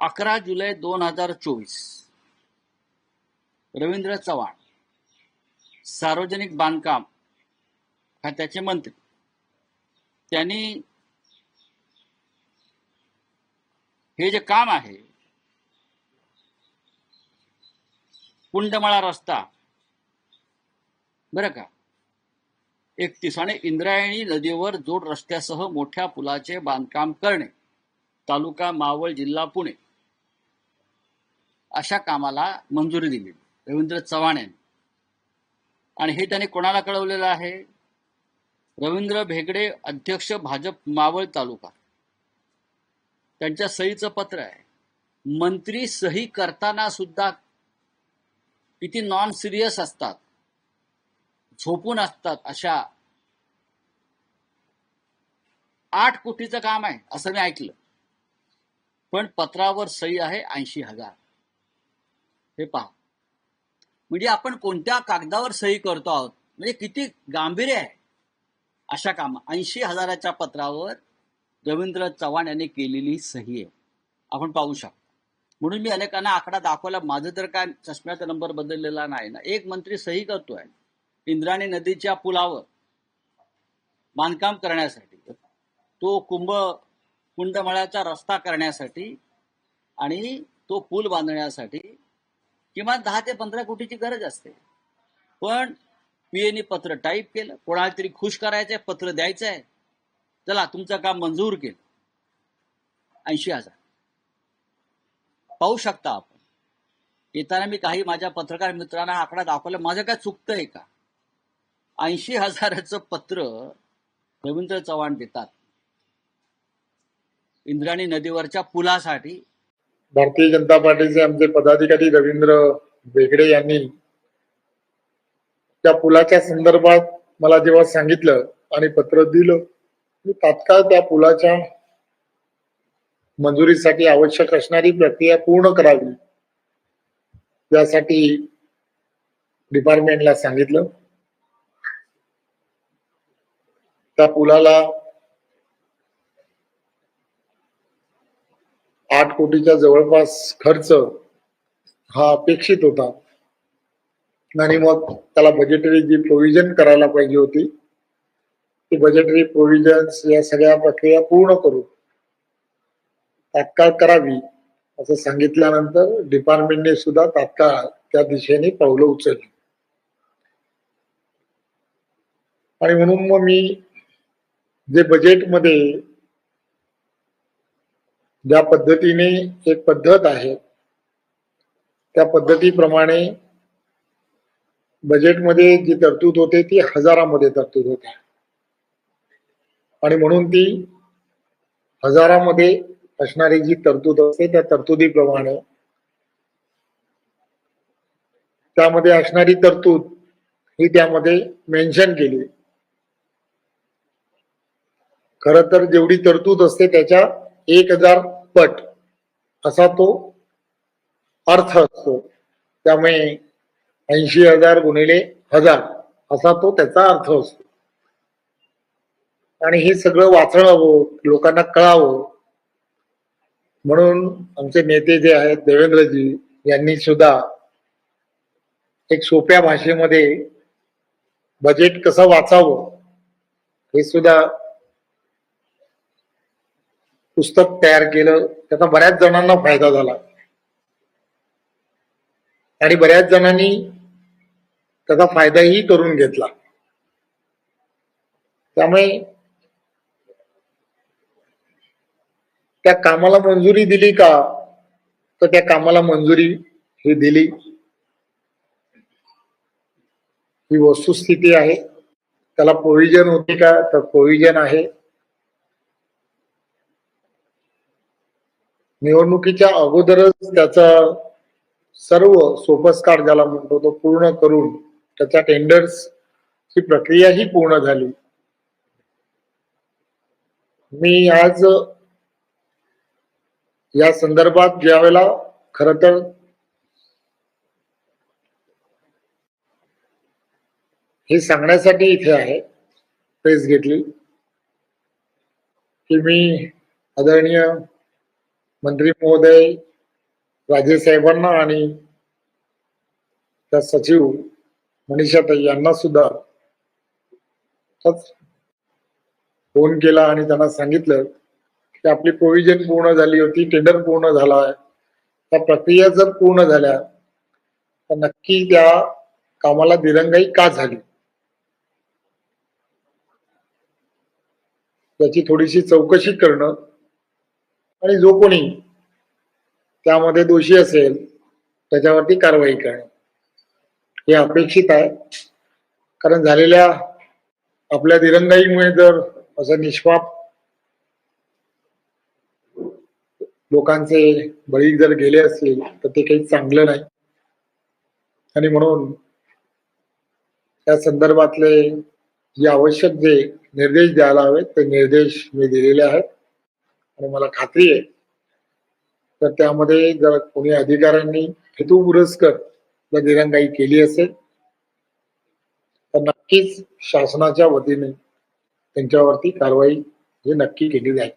अकरा जुलै दोन हजार चोवीस. रवींद्र चव्हाण सार्वजनिक बांधकाम खात्याचे मंत्री. त्यांनी हे जे काम आहे कुंडमळा रस्ता बरं का? एकतीस आणि इंद्रायणी नदीवर जोड रस्त्यासह मोठ्या पुलाचे बांधकाम करणे तालुका मावळ जिल्हा पुणे. अशा कामाला मंजुरी दिली. रवींद्र चव्हाण यांनी. आणि हे त्यांनी कोणाला कळवलेलं आहे? रवींद्र भेगडे अध्यक्ष भाजप मावळ तालुका. त्यांच्या सहीचं पत्र आहे. मंत्री सही करताना सुद्धा किती नॉन सिरियस असतात झोपून असतात अशा आठ कोटीचं काम आहे असं मी ऐकलं. पण पत्रावर सही आहे ऐंशी हजार. हे पहा. म्हणजे आपण कोणत्या कागदावर सही करतो आहोत? म्हणजे किती गांभीर्य आहे? अशा काम ऐंशी हजाराच्या पत्रावर रवींद्र चव्हाण यांनी केलेली सही आहे. आपण पाहू शकतो. म्हणून मी अनेकांना आकडा दाखवला माझं तर काय चष्म्याचा नंबर बदललेला नाही ना. एक मंत्री सही करतोय इंद्राणी नदीच्या पुलावर बांधकाम करण्यासाठी. तो कुंभ कुंडमळ्याचा रस्ता करण्यासाठी आणि तो पूल बांधण्यासाठी किमान दहा ते पंधरा कोटीची गरज असते. पण पीएनी पत्र टाईप केलं कोणाला तरी खुश करायचंय पत्र द्यायचं आहे चला तुमचं काम मंजूर केलं. ऐंशी हजार. पाहू शकता आपण. येताना मी काही माझ्या पत्रकार मित्रांना आकडा दाखवला. माझं काय चुकतंय का? ऐंशी हजाराचं पत्र रवींद्र चव्हाण देतात. इंद्राणी नदीवरच्या पुलासाठी भारतीय जनता पार्टीचे आमचे पदाधिकारी रवींद्र बेगडे यांनी त्या पुलाच्या संदर्भात मला जेव्हा सांगितलं आणि पत्र दिलं मी तात्काळ त्या पुलाच्या मंजुरीसाठी आवश्यक असणारी प्रक्रिया पूर्ण करावी यासाठी डिपार्टमेंटला सांगितलं. त्या पुलाला आठ कोटीच्या जवळपास खर्च हा अपेक्षित होता. आणि मग त्याला बजेटरी जी प्रोव्हिजन करायला पाहिजे होती ती बजेटरी प्रोव्हिजन्स या सगळ्या प्रक्रिया पूर्ण करू तात्काळ करावी असं सांगितल्यानंतर डिपार्टमेंटने सुद्धा तात्काळ त्या दिशेने पावलं उचलली. आणि म्हणून मग मी जे बजेटमध्ये ज्या पद्धतीने एक पद्धत आहे त्या पद्धतीप्रमाणे बजेटमध्ये जी तरतूद होते ती हजारामध्ये तरतूद होते. आणि म्हणून ती हजारामध्ये असणारी जी तरतूद असते त्या तरतुदीप्रमाणे त्यामध्ये असणारी तरतूद ही त्यामध्ये मेन्शन केली. खर तर जेवढी तरतूद असते त्याच्या एक हजार पट. असा तो अर्थ असतो. त्यामुळे ऐंशी हजार गुणिले हजार असा तो त्याचा अर्थ असतो. आणि हे सगळं वाचणं लोकांना कळावं. म्हणून आमचे नेते जे आहेत देवेंद्रजी यांनी सुद्धा एक सोप्या भाषेमध्ये बजेट कसं वाचावं हे सुद्धा पुस्तक तयार केलं त्याचा बऱ्याच जणांना फायदा झाला. आणि बऱ्याच जणांनी त्याचा फायदाही करून घेतला. त्यामुळे त्या कामाला मंजुरी दिली का तर त्या कामाला मंजुरी ही दिली. ही वस्तुस्थिती आहे. त्याला प्रोव्हिजन होती का तर प्रोव्हिजन आहे. निवडणुकीच्या अगोदरच त्याचा सर्व सोपस्कार ज्याला म्हणतो तो पूर्ण करून त्याच्या टेंडर्स ची प्रक्रिया ही पूर्ण झाली. मी आज या संदर्भात ज्यावेळेला खर तर हे सांगण्यासाठी इथे आहे प्रेस घेतली की मी आदरणीय मंत्री महोदय राजे साहेबांना आणि त्या सचिव मनीषाताई यांना सुद्धा फोन केला आणि त्यांना सांगितलं की आपली प्रोव्हिजन पूर्ण झाली होती टेंडर पूर्ण झाला त्या प्रक्रिया जर पूर्ण झाल्या तर नक्की त्या कामाला दिरंगाई का झाली? त्याची थोडीशी चौकशी करणं आणि जो कोणी त्यामध्ये दोषी असेल त्याच्यावरती कारवाई करणे. हे अपेक्षित आहे. कारण झालेल्या आपल्या दिरंगाईमुळे जर असं निष्पाप लोकांचे बळी जर गेले असतील तर ते काही चांगलं नाही. आणि म्हणून त्या संदर्भातले जे आवश्यक जे निर्देश द्यायला हवेत ते निर्देश मी दिलेले आहेत. आणि मला खात्री आहे. तर त्यामध्ये जर कोणी अधिकाऱ्यांनी हेतुपुरस्कर जर दिरंगाई केली असेल तर नक्कीच शासनाच्या वतीने त्यांच्यावरती कारवाई ही नक्की केली जाईल.